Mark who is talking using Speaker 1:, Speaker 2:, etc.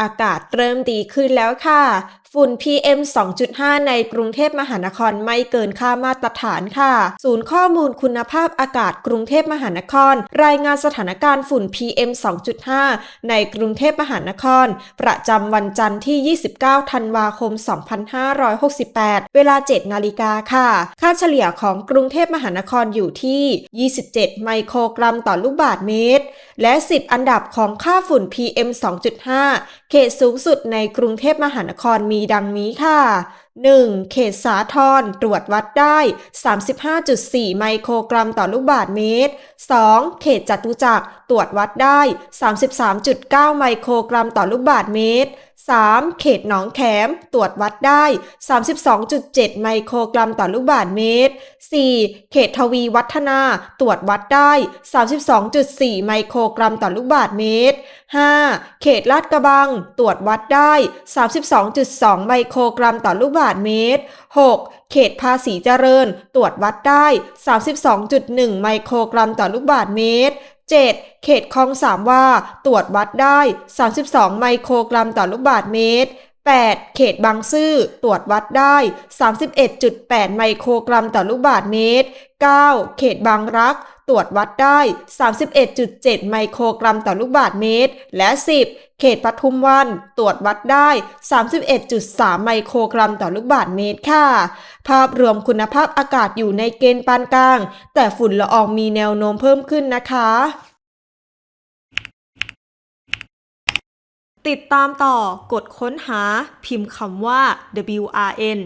Speaker 1: อากาศเริ่มดีขึ้นแล้วค่ะฝุ่น PM 2.5 ในกรุงเทพมหานครไม่เกินค่ามาตรฐานค่ะ ศูนย์ข้อมูลคุณภาพอากาศกรุงเทพมหานคร รายงานสถานการณ์ฝุ่น PM 2.5 ในกรุงเทพมหานคร ประจำวันจันทร์ที่ 29 ธันวาคม 2568 เวลา 7 นาฬิกาค่ะ ค่าเฉลี่ยของกรุงเทพมหานครอยู่ที่ 27 ไมโครกรัมต่อลูกบาศก์เมตร และ 10 อันดับของค่าฝุ่น PM 2.5 เขตสูงสุดในกรุงเทพมหานครมีดังนี้ค่ะ 1. เขตสาทรตรวจวัดได้ 35.4 ไมโครกรัมต่อลูกบาศกเมตร 2. เขตจตุจักรตรวจวัดได้ 33.9 ไมโครกรัมต่อลูกบาศกเมตร 3. เขตหนองแขม ตรวจวัดได้ 32.7 ไมโครกรัมต่อลูกบาศกเมตร 4. เขตทวีวัฒนา ตรวจวัดได้ 32.4 ไมโครกรัมต่อลูกบาศกเมตร 5. เขตลาดกระบัง ตรวจวัดได้ 32.2 ไมโครกรัมต่อลูกบาศก์เมตร 6. เขตภาษีเจริญ ตรวจวัดได้ 32.1 ไมโครกรัมต่อลูกบาศก์เมตร 7. เขตคลองสามว่า ตรวจวัดได้ 32 ไมโครกรัมต่อลูกบาศก์เมตร 8. เขตบางซื่อตรวจวัดได้ 31.8 ไมโครกรัมต่อลูกบาศก์เมตร 9. เขตบางรัก ตรวจวัดได้ 31.7 ไมโครกรัมต่อลูกบาศก์เมตร และ 10. เขตปทุมวัน ตรวจวัดได้ 31.3 ไมโครกรัมต่อลูกบาศก์เมตรค่ะ ภาพรวมคุณภาพอากาศอยู่ในเกณฑ์ปานกลาง แต่ฝุ่นละอองมีแนวโน้มเพิ่มขึ้นนะคะติดตามต่อกดค้นหาพิมพ์คำว่า WRN